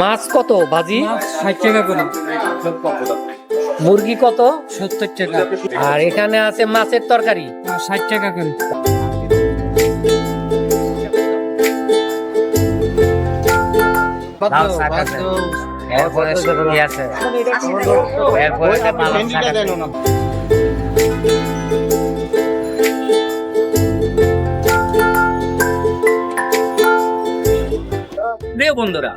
মাছ কত ভাজি? ষাট টাকা করে। মুরগি কত? সত্তর টাকা। আর এখানে আছে মাছের তরকারি? ষাট টাকা করে। আছে। এরপরে আছে। প্রিয় বন্ধুরা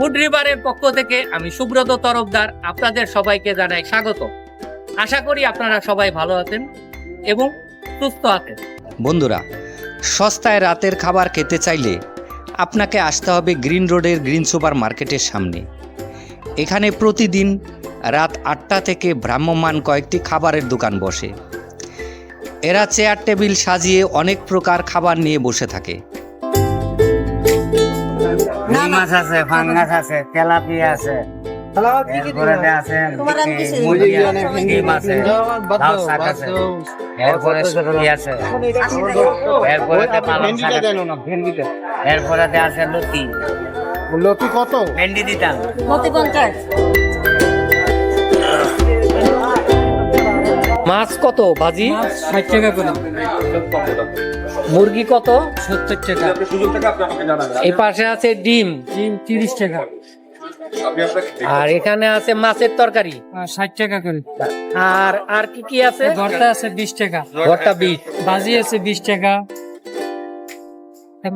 ফুড রিভারের পক্ষ থেকে আমি সুব্রত তরফদার আপনাদের সবাইকে জানাই স্বাগত। আশা করি আপনারা সবাই ভালো আছেন এবং সুস্থ আছেন। বন্ধুরা, সস্তায় রাতের খাবার খেতে চাইলে আপনাকে আসতে হবে গ্রিন রোডের গ্রিন সুপার মার্কেটের সামনে। এখানে প্রতিদিন রাত আটটা থেকে ভ্রাম্যমান কয়েকটি খাবারের দোকান বসে। এরা চেয়ার টেবিল সাজিয়ে অনেক প্রকার খাবার নিয়ে বসে থাকে। রুই মাছ আছে ফাঙ্গাস আছে তেলাপিয়া আছে। এরপরে আছে আছে ডিম আছে লাল শাক আছে। এরপরে সবজি আছে। এরপরে যে পালং শাক এরপরে আছে লতি। লতি কত? ভেন্ডি দিতাম। লতি পঞ্চাশ। মাছ কত ভাজি? ষাট টাকা করে। মুরগি কত? সত্তর টাকা। এই পাশে আছে ডিম। ডিম তিরিশ টাকা। আর এখানে আছে মাছের তরকারি। ষাট টাকা করে। আর আর কি কি আছে? ঘরটা আছে বিশ টাকা। ঘরটা বিট ভাজি আছে বিশ টাকা।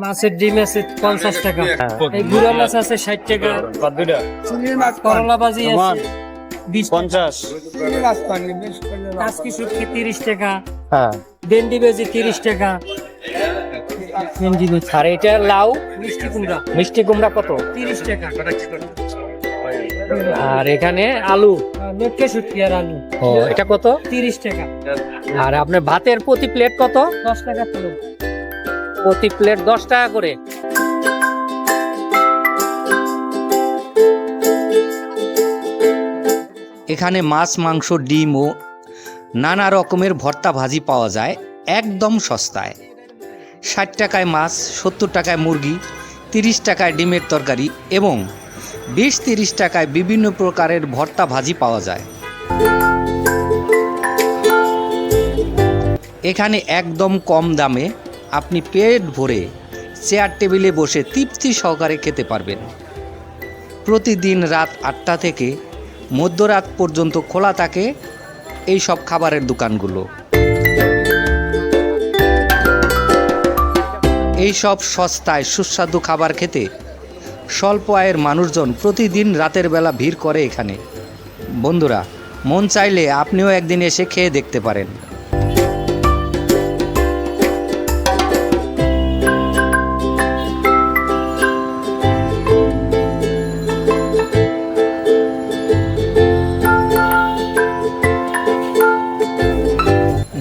মাছের ডিম আছে পঞ্চাশ টাকা। এই গুড়া মাছ আছে ষাট টাকা। করলা ভাজি আছে। বিশ পঞ্চাশ। তিরিশ টাকা। হ্যাঁ। ভেন্ডি বেজি তিরিশ টাকা। আর এটা লাউ? মিষ্টি কুমড়া। মিষ্টি কুমড়া কত? তিরিশ টাকা। আর এখানে আলু? লটকে শুটকি আর আলু। ও এটা কত? তিরিশ টাকা। আর আপনার ভাতের প্রতি প্লেট কত? দশ টাকা কিলো। প্রতি প্লেট দশ টাকা করে। এখানে মাছ, মাংস, ডিম ও নানা রকমের ভর্তা ভাজি পাওয়া যায়, একদম সস্তায়। ষাট টাকায় মাছ, সত্তর টাকায় মুরগি, তিরিশ টাকায় ডিমের তরকারি এবং বিশ, তিরিশ টাকায় বিভিন্ন প্রকারের ভর্তা ভাজি পাওয়া যায়। এখানে একদম কম দামে আপনি পেট ভরে চেয়ার টেবিলে বসে তৃপ্তি সহকারে খেতে পারবেন। প্রতিদিন রাত আটটা থেকে মধ্যরাত পর্যন্ত খোলা থাকে এই সব খাবারের দোকানগুলো। এই সব সস্তায় সুস্বাদু খাবার খেতে স্বল্প আয়ের মানুষজন প্রতিদিন রাতের বেলা ভিড় করে এখানে। বন্ধুরা, মন চাইলে আপনিও একদিন এসে খেয়ে দেখতে পারেন।